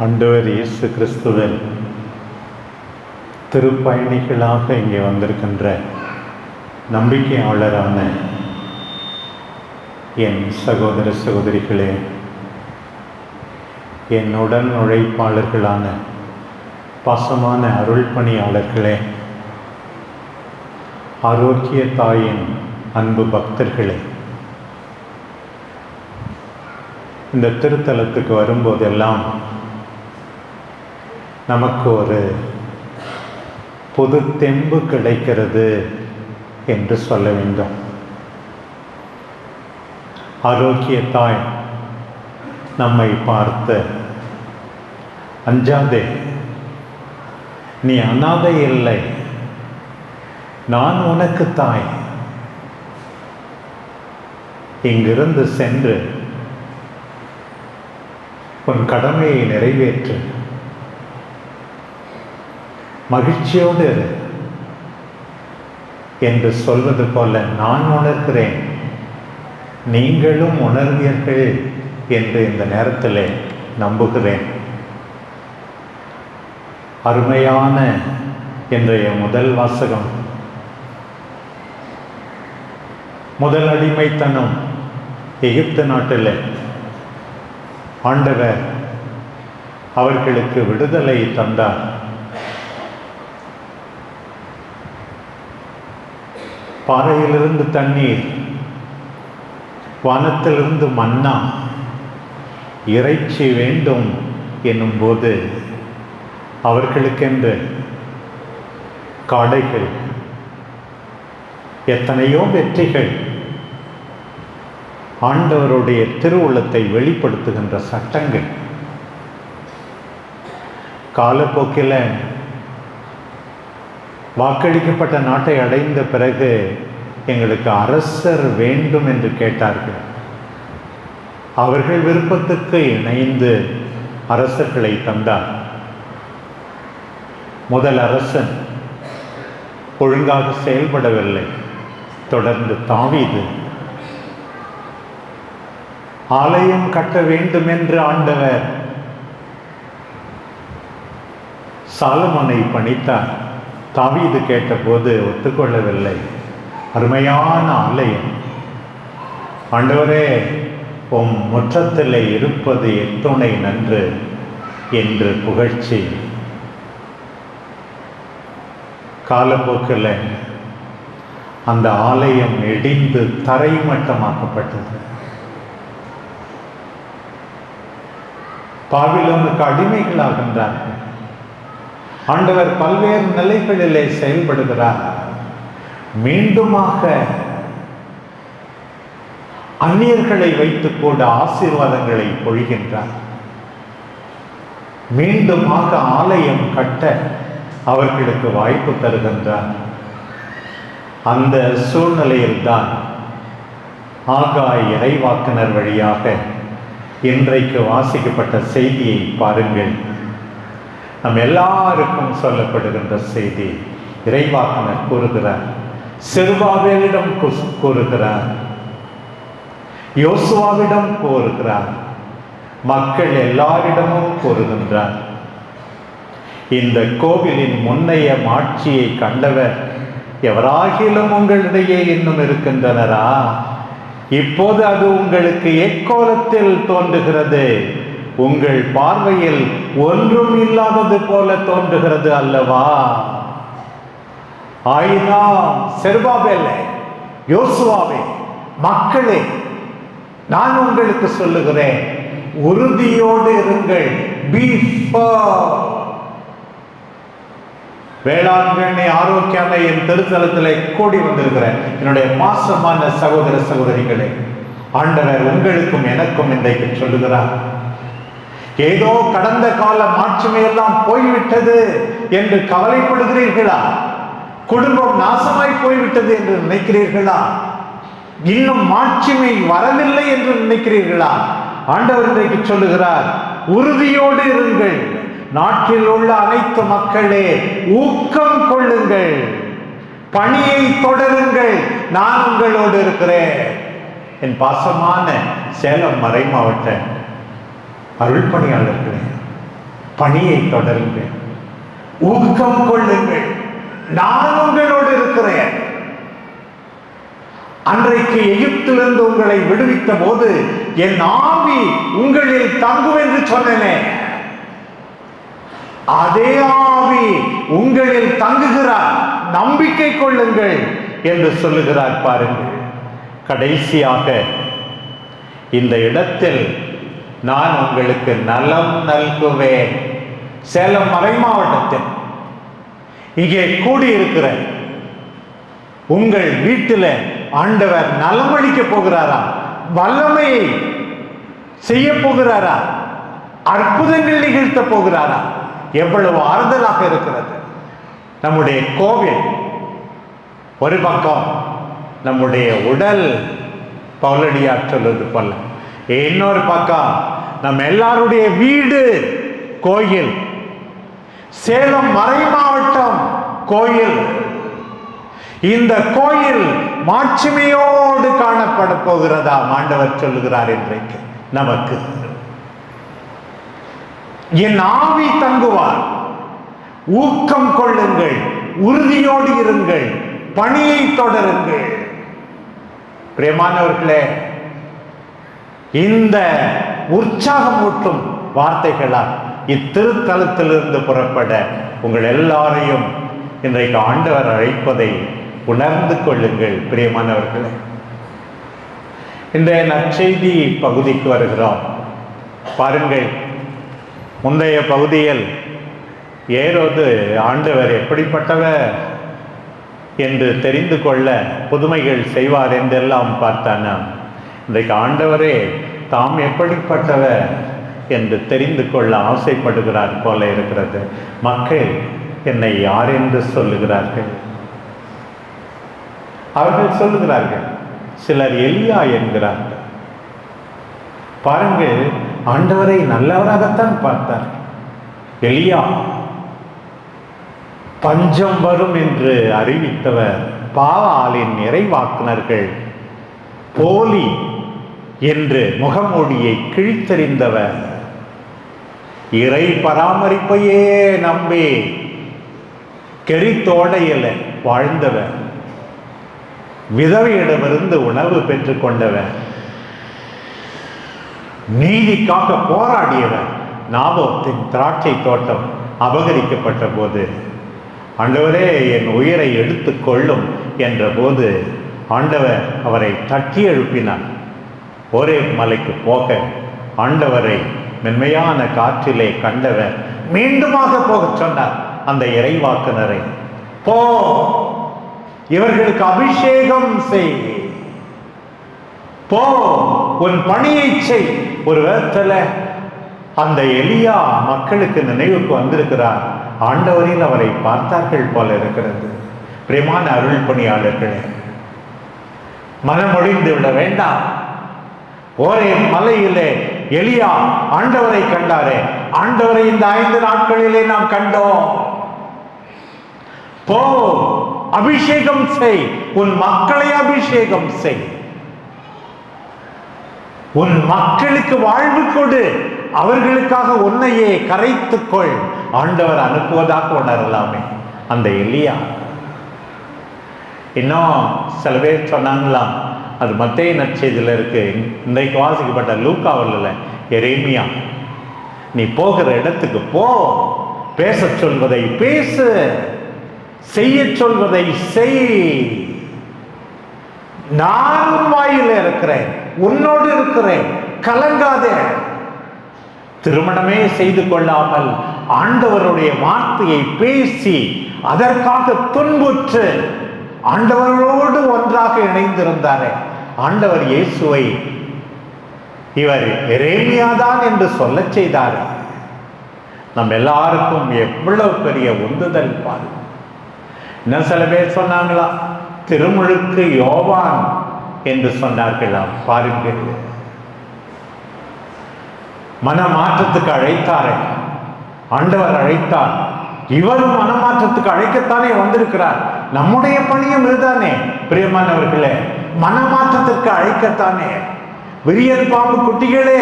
அண்டவர் இயேசு கிறிஸ்துவில் திருப்பயணிகளாக இங்கே வந்திருக்கின்ற நம்பிக்கையாளரான என் சகோதர சகோதரிகளே என் உடன் உழைப்பாளர்களான பாசமான அருள் பணியாளர்களே ஆரோக்கிய தாயின் அன்பு பக்தர்களே. இந்த திருத்தலத்துக்கு வரும்போதெல்லாம் நமக்கு ஒரு புது தெம்பு கிடைக்கிறது என்று சொல்ல வேண்டும். ஆரோக்கிய தாய் நம்மை பார்த்து அஞ்சாதே நீ அனாதை இல்லை. நான் உனக்கு தாய். இங்கிருந்து சென்று உன் கடமையை நிறைவேற்று. மகிழ்ச்சியோடு இரு. என்று சொல்வது போல நான் உணர்கிறேன். நீங்களும் உணர்வீர்கள் என்று இந்த நேரத்தில் நம்புகிறேன். அருமையான இன்றைய முதல் வாசகம். முதல் அடிமைத்தனம் எகிப்து நாட்டில். ஆண்டவர் அவர்களுக்கு விடுதலை தந்தார். பாறையிலிருந்து தண்ணீர் வானத்திலிருந்து மன்னா இறைச்சி வேண்டும் என்னும்போது அவர்களுக்கென்று காடைகள் எத்தனையோ வெற்றிகள் ஆண்டவருடைய திருவுள்ளத்தை வெளிப்படுத்துகின்ற சட்டங்கள். காலப்போக்கில் வாக்களிக்கப்பட்ட நாட்டை அடைந்த பிறகு எங்களுக்கு அரசர் வேண்டும் என்று கேட்டார்கள். அவர்கள் விருப்பத்துக்கு இணைந்து அரசர்களை தந்தார். முதல் அரசன் ஒழுங்காக செயல்படவில்லை. தொடர்ந்து தாவீது ஆலயம் கட்ட வேண்டும் என்று ஆண்டவர் சாலமனை பணித்தார். தாவீது கேட்டபோது ஒத்துக்கொள்ளவில்லை. அருமையான ஆலயம். ஆண்டவரே உம் முற்றத்தில் இருப்பது எத்துணை நன்று என்று புகழ்ச்சி. காலப்போக்கில் அந்த ஆலயம் இடிந்து தரைமட்டமாக்கப்பட்டது. பாவிலோனுக்கு அடிமைகளாகின்றார்கள். ஆண்டவர் பல்வேறு நிலைகளிலே செயல்படுகிறார். மீண்டுமாக அந்நியர்களை வைத்துக் கூட ஆசீர்வாதங்களை பொழிகின்றார். மீண்டுமாக ஆலயம் கட்ட அவர்களுக்கு வாய்ப்பு தருகின்றார். அந்த சூழ்நிலையில்தான் ஆகாய் இறைவாக்கினர் வழியாக இன்றைக்கு வாசிக்கப்பட்ட செய்தியை பாருங்கள். நம் எல்லாருக்கும் சொல்லப்படுகின்ற செய்தி இறைவாக்கனர் கூறுகிறார். செருபாவேலிடம் கூறுகிறார். யோசுவாவிடம் கூறுகிறார். மக்கள் எல்லாரிடமும் கூறுகின்றார். இந்த கோவிலின் முன்னைய மாட்சியை கண்டவர் எவராகிலும் உங்களிடையே இன்னும் இருக்கின்றனரா? இப்போது அது உங்களுக்கு எக்கோலத்தில் தோன்றுகிறது. உங்கள் பார்வையில் ஒன்றும் இல்லாதது போல தோன்றுகிறது அல்லவா? ஆயினா செருபாபேலே யோசுவாவே மக்களே நான் உங்களுக்கு சொல்லுகிறேன் உறுதியோடு இருங்கள். பி வேளாண்மை ஆரோக்கியான என் திருத்தலத்தில் கூடி வந்திருக்கிறேன். என்னுடைய மாசமான சகோதர சகோதரிகளே ஆண்டவர் உங்களுக்கும் எனக்கும் இன்றைக்கு சொல்லுகிறார். ஏதோ கடந்த கால மாற்றுமையெல்லாம் போய்விட்டது என்று கவலைப்படுகிறீர்களா? குடும்பம் நாசமாய் போய்விட்டது என்று நினைக்கிறீர்களா? இன்னும் மாட்சிமை வரவில்லை என்று நினைக்கிறீர்களா? ஆண்டவர் இன்றைக்கு சொல்லுகிறார் உறுதியோடு இருங்கள். நாட்டில் உள்ள அனைத்து மக்களே ஊக்கம் கொள்ளுங்கள். பணியை தொடருங்கள். நான் உங்களோடு இருக்கிறேன். என் பாசமான சேலம் மறை மாவட்ட அருள்பணியாளர்களே பணியை தொடருங்கள். ஊக்கம் கொள்ளுங்கள். நான் உங்களோடு இருக்கிறேன். அன்றைக்கு எகிப்திலிருந்து உங்களை விடுவித்த போது என் ஆவி உங்களில் தங்கும் என்று சொன்னேனே. அதே ஆவி உங்களில் தங்குகிறார். நம்பிக்கை கொள்ளுங்கள் என்று சொல்லுகிறார் பாருங்கள். கடைசியாக இந்த இடத்தில் நான் உங்களுக்கு நலம் நல்குவேன். சேலம் மறை மாவட்டத்தில் இங்கே கூடியிருக்கிற உங்கள் வீட்டில் ஆண்டவர் நலமளிக்க போகிறாரா? வல்லமையை செய்ய போகிறாரா? அற்புதங்கள் நிகழ்த்த போகிறாரா? எவ்வளவு ஆறுதலாக இருக்கிறது. நம்முடைய கோவில் ஒரு பக்கம் நம்முடைய உடல் பவுலடியார் சொல்வது போல இன்னொரு பக்கம் நம்ம எல்லாருடைய வீடு கோயில். சேலம் மறை மாவட்டம் கோயில். இந்த கோயில் மாட்சிமையோடு காணப்பட போகிறதா ஆண்டவர் சொல்லுகிறார் இன்றைக்கு? நமக்கு. என் ஆவி தங்குவார். ஊக்கம் கொள்ளுங்கள். உறுதியோடு இருங்கள். பணியை தொடருங்கள். பிரேமானவர்களே இந்த உற்சாகமூட்டும் வார்த்தைகளால் இத்திருத்தலத்திலிருந்து புறப்பட உங்கள் எல்லாரையும் இன்றைக்கு ஆண்டவர் அழைப்பதை உணர்ந்து கொள்ளுங்கள் பிரியமானவர்களே. இன்றைய நற்செய்தி பகுதிக்கு வருகிறோம். பாருங்கள் முந்தைய பகுதியில் ஏரோது ஆண்டவர் எப்படிப்பட்டவர் என்று தெரிந்து கொள்ள புதுமைகள் செய்வார் என்றெல்லாம் பார்த்தானா இன்றைக்கு ஆண்டவரே தாம் எப்படிப்பட்டவர் என்று தெரிந்து கொள்ள ஆசைப்படுகிறார் போல இருக்கிறது. மக்கள் என்னை யார் என்று சொல்லுகிறார்கள்? அவர்கள் சொல்லுகிறார்கள் சிலர் எலியா என்கிறார்கள். பாருங்கள் ஆண்டவரை நல்லவராகத்தான் பார்த்தார். எலியா பஞ்சம் வரும் என்று அறிவித்தவர் பாவாலின் நிறைவாக்குனர்கள் போலி என்று முகமூடியை கிழித்தறிந்தவர். இறை பராமரிப்பையே நம்பி கெரித்தோடையில் வாழ்ந்தவர். விதவையிடமிருந்து உணவு பெற்றுக்கொண்டவர் நீதிக்காக போராடியவர். நாபத்தின் திராட்சை தோட்டம் அபகரிக்கப்பட்ட போது ஆண்டவரே என் உயிரை எடுத்துக் கொள்ளும் என்ற போது ஆண்டவர் அவரை தட்டி எழுப்பினார் ஒரே மலைக்கு போக ஆண்டவரை மென்மையான காற்றிலே கண்டவர் மீண்டுமாக போகச் சொன்னார் அந்த இறைவாக்குனரை. போ இவர்களுக்கு அபிஷேகம் செய். போ உன் பணியை செய். ஒரு விதத்துல அந்த எலியா மக்களுக்கு நினைவுக்கு வந்திருக்கிறார். ஆண்டவரில் அவரை பார்த்தார்கள் போல இருக்கிறது. பிரியமான அருள் பணியாளர்களே மனமொழிந்து விட வேண்டாம். ஒரே மலையிலே எளியா ஆண்டவரை கண்டாரே. ஆண்டவரை இந்த ஐந்து நாட்களிலே நாம் கண்டோம். போ அபிஷேகம் செய். உன் மக்களை அபிஷேகம் செய். உன் மக்களுக்கு வாழ்வு கொடு. அவர்களுக்காக உன்னையே கரைத்துக்கொள். ஆண்டவர் அனுப்புவதாக உணரலாமே. அந்த எளியா இன்னும் சில பேர் சொன்னாங்களாம் அது மத்திய நற்செய்தியில் இருக்கு. இன்றைக்கு வாசிக்கப்பட்ட லூக்காவில் எரேமியா நீ போகிற இடத்துக்கு போ. பேச சொல்வதை பேசு. செய்ய சொல்வதை செய். நான் வாயில் இருக்கிறேன் உன்னோடு இருக்கிறேன். கலங்காதே. திருமணமே செய்து கொள்ளாமல் ஆண்டவருடைய வார்த்தையை பேசி அதற்காக துன்புற்று ஆண்டவரோடு ஒன்றாக இணைந்திருந்தாரே. ஆண்டவர் இயேசுவை இவர் எரேமியாதான் என்று சொல்ல செய்தார். நம்ம எல்லாருக்கும் எவ்வளவு பெரிய உந்துதல் பாரு. இன்னும் சில பேர் சொன்னாங்களா திருமுழுக்கு யோவான் என்று சொன்னார்களாம் பாருங்கள். மனமாற்றத்துக்கு அழைத்தாரே. ஆண்டவர் அழைத்தார். இவரும் மனமாற்றத்துக்கு அழைக்கத்தானே வந்திருக்கிறார். நம்முடைய பணியும் இதுதானே பிரியமானவர்களே. மனமாற்றத்திற்கு அழைக்கத்தானே? விரியன் பாம்பு குட்டிகளே!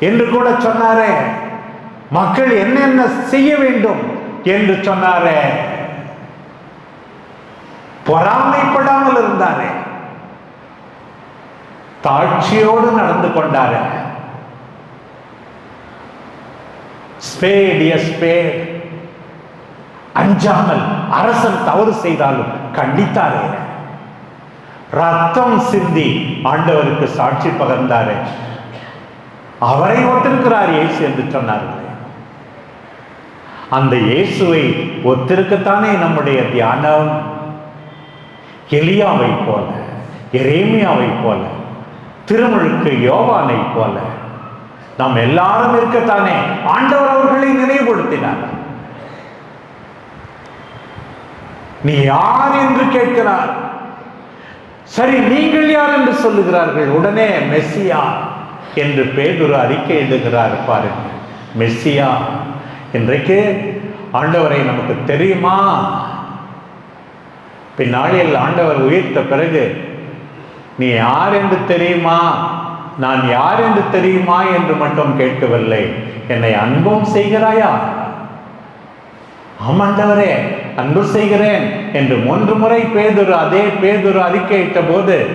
என்று கூட சொன்னாரே. மக்கள் என்னென்ன செய்ய வேண்டும் என்று சொன்னாரே. பொறாமைப்படாமல் இருந்தாரே. தாட்சியோடு நடந்து கொண்டாரே. ஸ்பேடிய ஸ்பேட். அஞ்சாமல் அரசன் தவறு செய்தாலும் கண்டித்தாரே. ரத்தம் சிந்தி ஆண்டவருக்கு சாட்சி பகர்ந்தாரே. அவரை ஒத்திருக்கிறார் இயேசு என்று சொன்னார்களே. அந்த இயேசுவை ஒத்திருக்கத்தானே நம்முடைய தியானம்? எலியாவை போல எரேமியாவை போல திருமுழுக்கு யோவானை போல. நாம் எல்லாரும் இருக்கத்தானே. ஆண்டவர் அவர்களை நினைவுபடுத்தினார். நீ யார் என்று கேட்கிறார்? சரி நீங்கள் யார் என்று சொல்லுகிறார்கள்? உடனே மெஸ்ஸியா என்று பேதுரு அறிக்கை எழுதுகிறார் பாருங்கள் மெஸ்ஸியா இன்றைக்கு ஆண்டவரை நமக்கு தெரியுமா? பின்னாளில் ஆண்டவர் உயிர்த்த பிறகு நீ யார் என்று தெரியுமா? நான் யார் என்று தெரியுமா? என்று மட்டும் கேட்கவில்லை. என்னை அன்பும் செய்கிறாயா? ஆமாண்டவரே அன்பு செய்கிறேன் என்று மூன்று முறை பேதொரு அதே பேதொரு அறிக்கையிட்ட போது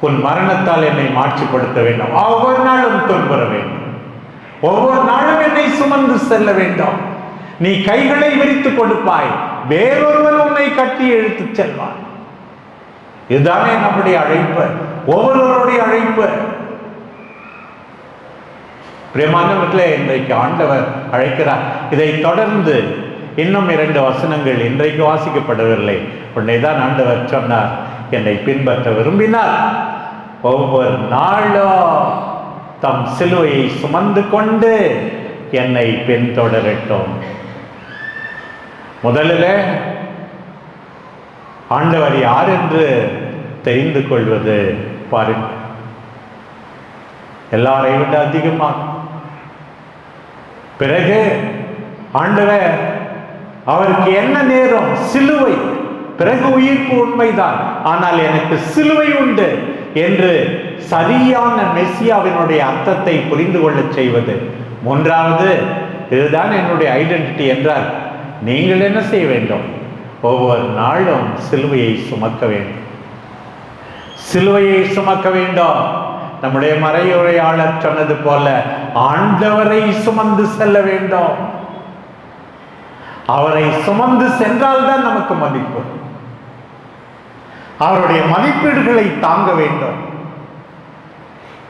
உன் மரணத்தால் என்னை மாட்சிப்படுத்த வேண்டும். ஒவ்வொரு நாளும் துன்புற வேண்டும். ஒவ்வொரு நாளும் என்னை சுமந்து செல்ல வேண்டும். நீ கைகளை விரித்து கொடுப்பாய். வேறொருவன் உன்னை கட்டி இழுத்துச் செல்வான். இதுதானே நம்முடைய அழைப்பு. ஒவ்வொருவருடைய அழைப்பு. பிரியமானவர்களே இன்றைக்கு ஆண்டவர் அழைக்கிறார். இதை தொடர்ந்து இன்னும் இரண்டு வசனங்கள் இன்றைக்கு வாசிக்கப்படவில்லை. உன்னை தான் ஆண்டவர் சொன்னார். என்னை பின்பற்ற விரும்பினார். ஒவ்வொரு நாளும் தம் சிலுவையை சுமந்து கொண்டு என்னை பின்தொடரட்டும். முதலில் ஆண்டவர் யார் என்று தெரிந்து கொள்வது பாரு எல்லாரை விட அதிகமாக. பிறகு ஆண்டவர் அவருக்கு என்ன நேரம்? சிலுவை. பிறகு உயிர்ப்பு உண்மைதான். ஆனால் எனக்கு சிலுவை உண்டு என்று சரியான மெஸ்ஸியாவினுடைய அர்த்தத்தை புரிந்து கொள்ளச் செய்வது. மூன்றாவது இதுதான் என்னுடைய ஐடென்டிட்டி என்றால் நீங்கள் என்ன செய்ய வேண்டும்? ஒவ்வொரு நாளும் சிலுவையை சுமக்க வேண்டும். சிலுவையை சுமக்க வேண்டும். நம்முடைய மறையுரையாளர் சொன்னது போல ஆண்டவரை சுமந்து செல்ல வேண்டும். அவரை சுமந்து சென்றால்தான் நமக்கு மதிப்பு. அவருடைய மதிப்பீடுகளை தாங்க வேண்டும்.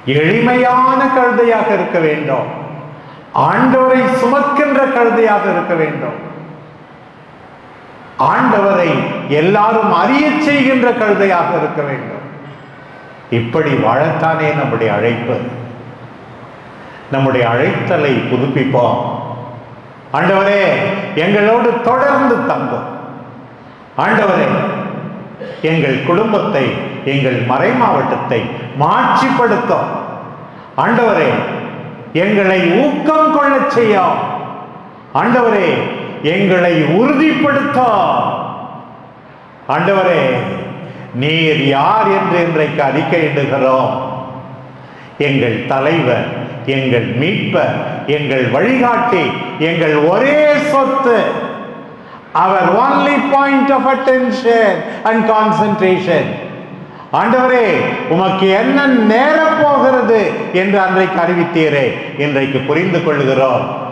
எளிமையான கழுதையாக இருக்க வேண்டும். ஆண்டவரை சுமக்கின்ற கழுதையாக இருக்க வேண்டும். ஆண்டவரை எல்லாரும் அறிய செய்கின்ற கழுதையாக இருக்க வேண்டும். இப்படி வாழத்தானே நம்முடைய அழைப்பு. நம்முடைய அழைத்தலை புதுப்பிப்போம். ஆண்டவரே எங்களோடு தொடர்ந்து தங்கும். ஆண்டவரே எங்கள் குடும்பத்தை எங்கள் மறை மாவட்டத்தை மாட்சிப்படுத்தும் ஆண்டவரே எங்களை ஊக்கம் கொள்ளச் செய்யும் ஆண்டவரே எங்களை உறுதிப்படுத்தும் ஆண்டவரே நீர் யார் என்று இன்றைக்கு அறிக்கையிடுகிறோம். எங்கள் தலைவர் எங்கள் மீட்பர் எங்கள் வழிகாட்டி எங்கள் ஒரே சொத்து. அவர் only point of attention and concentration ஆண்டவரே உமக்கு என்ன நேரம் போகிறது என்று அன்றைக்கு அறிவித்தீரே இன்றைக்கு புரிந்து கொள்கிறோம்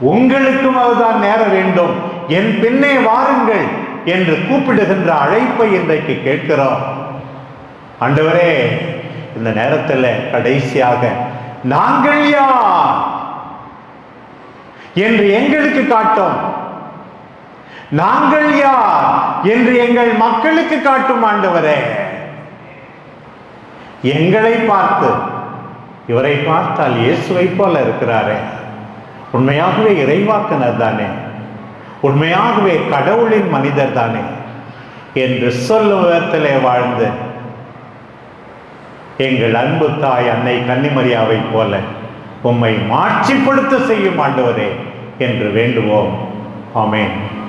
உங்களுக்கும் அதுதான் நேரம் வேண்டும். என் பின்னே வாருங்கள் என்று கூப்பிடுகின்ற அழைப்பை இன்றைக்கு கேட்கிறோம். ஆண்டவரே இந்த நேரத்தில் கடைசியாக நாங்கள் யார்? என்று எங்களுக்கு காட்டும். நாங்கள் யார் என்று எங்கள் மக்களுக்கு காட்டும் ஆண்டவரே. எங்களை பார்த்து இவரை பார்த்தால் இயேசுவை போல இருக்கிறாரே. உண்மையாகவே இறைவாக்கினர் தானே. உண்மையாகவே கடவுளின் மனிதர் தானே என்று சொல்லும் விதத்திலே வாழ்ந்து எங்கள் அன்பு தாய் அன்னை கன்னிமரியாவை போல உம்மை மாட்சிப்படுத்த செய்யும் ஆண்டவரே. என்று வேண்டுவோம். ஆமேன்.